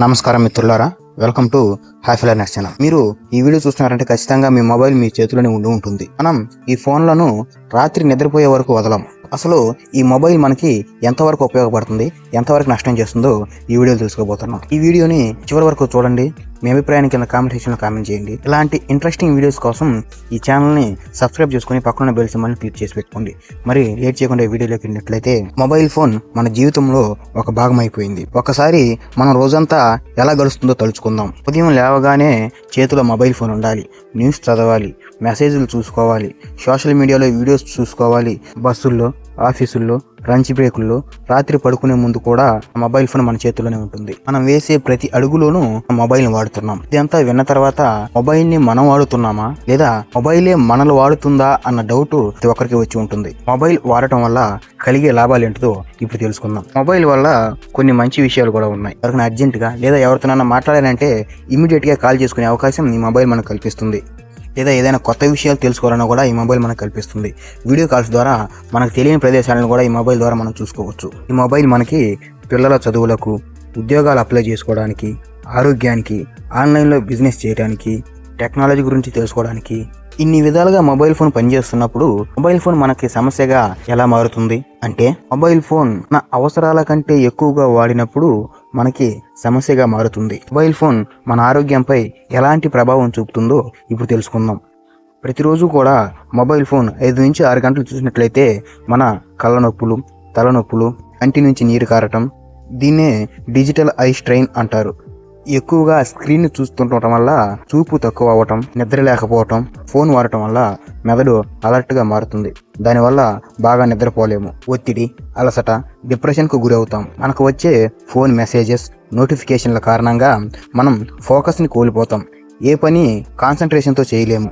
నమస్కారం మిత్రులారా. Welcome to happy learners channel మీరు ఈ వీడియో చూస్తున్నారంటే ఖచ్చితంగా మీ మొబైల్ మీ చేతిలోనే ఉండి ఉంటుంది. మనం ఈ ఫోన్లను రాత్రి నిద్రపోయే వరకు వదలం. అసలు ఈ మొబైల్ మనకి ఎంతవరకు ఉపయోగపడుతుంది? ఎంతవరకు నష్టం చేస్తుందో ఈ వీడియో తెలుసుకోబోతున్నాం. ఈ వీడియోని చివరి వరకు చూడండి. మీ అభిప్రాయాన్ని కింద కామెంట్ సెక్షన్లో కామెంట్ చేయండి. ఇలాంటి ఇంట్రెస్టింగ్ వీడియోస్ కోసం ఈ ఛానల్ని సబ్స్క్రైబ్ చేసుకుని పక్కన బెల్ సింబల్ని క్లిక్ చేసి పెట్టుకోండి. మరి లేట్ చేయకుండా వీడియోలోకి వెళ్ళినట్లయితే మొబైల్ ఫోన్ మన జీవితంలో ఒక భాగం అయిపోయింది. ఒకసారి మనం రోజంతా ఎలా గడుస్తుందో తలుచుకుందాం. ఉదయం లేవగానే చేతిలో మొబైల్ ఫోన్ ఉండాలి. న్యూస్ చదవాలి. మెసేజ్లు చూసుకోవాలి. సోషల్ మీడియాలో వీడియోస్ చూసుకోవాలి. బస్సుల్లో ఆఫీసుల్లో లంచ్ బ్రేకుల్లో రాత్రి పడుకునే ముందు కూడా మొబైల్ ఫోన్ మన చేతిలోనే ఉంటుంది. మనం వేసే ప్రతి అడుగులోనూ మొబైల్ వాడుతున్నాం. ఇదంతా విన్న తర్వాత మొబైల్ని మనం వాడుతున్నామా? లేదా మొబైలే మనల్ని వాడుతుందా అన్న డౌట్ ప్రతి ఒక్కరికి వచ్చి ఉంటుంది. మొబైల్ వాడటం వల్ల కలిగే లాభాలు ఏంటో ఇప్పుడు తెలుసుకుందాం. మొబైల్ వల్ల కొన్ని మంచి విషయాలు కూడా ఉన్నాయి. ఎవరికైనా అర్జెంటుగా లేదా ఎవరితోనైనా మాట్లాడాలంటే ఇమీడియట్గా కాల్ చేసుకునే అవకాశం ఈ మొబైల్ మనకు కల్పిస్తుంది. లేదా ఏదైనా కొత్త విషయాలు తెలుసుకోవాలన్నా కూడా ఈ మొబైల్ మనకు కల్పిస్తుంది. వీడియో కాల్స్ ద్వారా మనకు తెలియని ప్రదేశాలను కూడా ఈ మొబైల్ ద్వారా మనం చూసుకోవచ్చు. ఈ మొబైల్ మనకి పిల్లల చదువులకు ఉద్యోగాలు అప్లై చేసుకోవడానికి ఆరోగ్యానికి ఆన్లైన్లో బిజినెస్ చేయడానికి టెక్నాలజీ గురించి తెలుసుకోవడానికి ఇన్ని విధాలుగా మొబైల్ ఫోన్ పనిచేస్తున్నప్పుడు మొబైల్ ఫోన్ మనకి సమస్యగా ఎలా మారుతుంది? అంటే మొబైల్ ఫోన్ నా అవసరాల కంటే ఎక్కువగా వాడినప్పుడు మనకి సమస్యగా మారుతుంది. మొబైల్ ఫోన్ మన ఆరోగ్యంపై ఎలాంటి ప్రభావం చూపుతుందో ఇప్పుడు తెలుసుకుందాం. ప్రతిరోజు కూడా మొబైల్ ఫోన్ ఐదు నుంచి ఆరు గంటలు చూసినట్లయితే మన కళ్ళ నొప్పులు తలనొప్పులు కంటి నుంచి నీరు కారటం దీన్నే డిజిటల్ ఐ స్ట్రెయిన్ అంటారు. ఎక్కువగా స్క్రీన్ చూస్తుండటం వల్ల చూపు తక్కువ అవ్వటం నిద్ర లేకపోవటం ఫోన్ వాడటం వల్ల మెదడు అలర్ట్గా మారుతుంది. దానివల్ల బాగా నిద్రపోలేము. ఒత్తిడి అలసట డిప్రెషన్కు గురవుతాం. మనకు వచ్చే ఫోన్ మెసేజెస్ నోటిఫికేషన్ల కారణంగా మనం ఫోకస్ని కోల్పోతాం. ఏ పని కాన్సన్ట్రేషన్తో చేయలేము.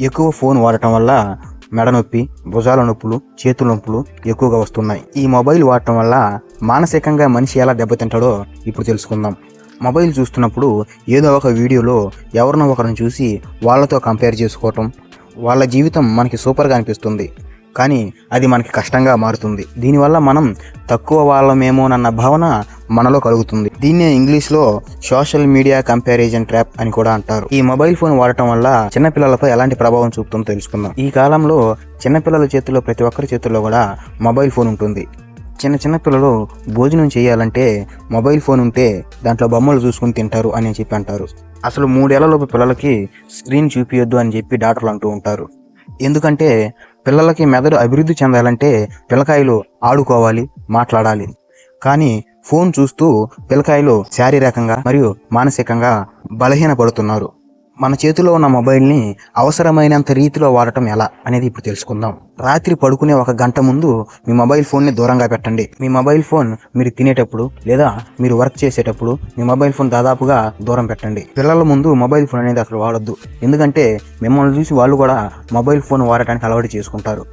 ఎక్కువ ఫోన్ వాడటం వల్ల మెడ నొప్పి భుజాల నొప్పులు చేతుల నొప్పులు ఎక్కువగా వస్తున్నాయి. ఈ మొబైల్ వాడటం వల్ల మానసికంగా మనిషి ఎలా దెబ్బతింటాడో ఇప్పుడు తెలుసుకుందాం. మొబైల్ చూస్తున్నప్పుడు ఏదో ఒక వీడియోలో ఎవరినో ఒకరిని చూసి వాళ్ళతో కంపేర్ చేసుకోవటం వాళ్ళ జీవితం మనకి సూపర్గా అనిపిస్తుంది. కానీ అది మనకి కష్టంగా మారుతుంది. దీనివల్ల మనం తక్కువ వాళ్ళమేమోనన్న భావన మనలో కలుగుతుంది. దీన్నే ఇంగ్లీష్లో సోషల్ మీడియా కంపారిజన్ ట్రాప్ అని కూడా అంటారు. ఈ మొబైల్ ఫోన్ వాడటం వల్ల చిన్నపిల్లలపై ఎలాంటి ప్రభావం చూపుతుందో తెలుసుకుందాం. ఈ కాలంలో చిన్నపిల్లల చేతుల్లో ప్రతి ఒక్కరి చేతుల్లో కూడా మొబైల్ ఫోన్ ఉంటుంది. చిన్న చిన్న పిల్లలు భోజనం చేయాలంటే మొబైల్ ఫోన్ ఉంటే దాంట్లో బొమ్మలు చూసుకుని తింటారు అని చెప్పి అంటారు. అసలు మూడేళ్ళలోపు పిల్లలకి స్క్రీన్ చూపించొద్దు అని చెప్పి డాక్టర్లు అంటూ ఉంటారు. ఎందుకంటే పిల్లలకి మెదడు అభివృద్ధి చెందాలంటే పిల్లకాయలు ఆడుకోవాలి మాట్లాడాలి. కానీ ఫోన్ చూస్తూ పిల్లకాయలు శారీరకంగా మరియు మానసికంగా బలహీన పడుతున్నారు మన చేతిలో ఉన్న మొబైల్ని అవసరమైనంత రీతిలో వాడటం ఎలా అనేది ఇప్పుడు తెలుసుకుందాం. రాత్రి పడుకునే ఒక గంట ముందు మీ మొబైల్ ఫోన్ని దూరంగా పెట్టండి. మీ మొబైల్ ఫోన్ మీరు తినేటప్పుడు లేదా మీరు వర్క్ చేసేటప్పుడు మీ మొబైల్ ఫోన్ దాదాపుగా దూరం పెట్టండి. పిల్లల ముందు మొబైల్ ఫోన్ అనేది అసలు వాడొద్దు. ఎందుకంటే మిమ్మల్ని చూసి వాళ్ళు కూడా మొబైల్ ఫోన్ వాడటానికి అలవాటు చేసుకుంటారు.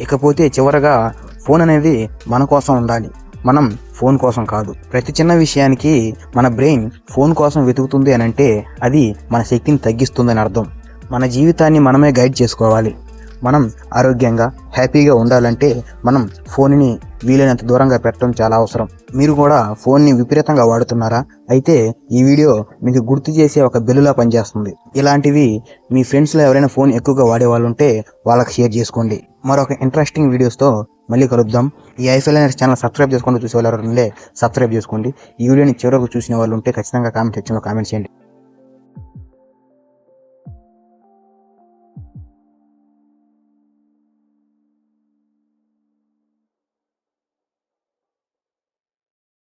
ఇకపోతే చివరగా ఫోన్ అనేది మన కోసం ఉండాలి. మనం ఫోన్ కోసం కాదు. ప్రతి చిన్న విషయానికి మన బ్రెయిన్ ఫోన్ కోసం వెతుకుతుంది అని అంటే అది మన శక్తిని తగ్గిస్తుందని అర్థం. మన జీవితాన్ని మనమే గైడ్ చేసుకోవాలి. మనం ఆరోగ్యంగా హ్యాపీగా ఉండాలంటే మనం ఫోన్ని వీలైనంత దూరంగా పెట్టడం చాలా అవసరం. మీరు కూడా ఫోన్ని విపరీతంగా వాడుతున్నారా? అయితే ఈ వీడియో మీకు గుర్తు చేసే ఒక బెల్లులా పనిచేస్తుంది. ఇలాంటివి మీ ఫ్రెండ్స్లో ఎవరైనా ఫోన్ ఎక్కువగా వాడే వాళ్ళు ఉంటే వాళ్ళకి షేర్ చేసుకోండి. మరొక ఇంట్రెస్టింగ్ వీడియోస్తో మళ్ళీ కలుద్దాం. ఈ ఐఫెల్ ఛానల్ సబ్స్క్రైబ్ చేసుకుంటూ చూసే వాళ్ళు ఉంటే సబ్స్క్రైబ్ చేసుకోండి. ఈ వీడియోని చివరకు చూసిన వాళ్ళు ఉంటే ఖచ్చితంగా కామెంట్ సెక్షన్లో కామెంట్ చేయండి.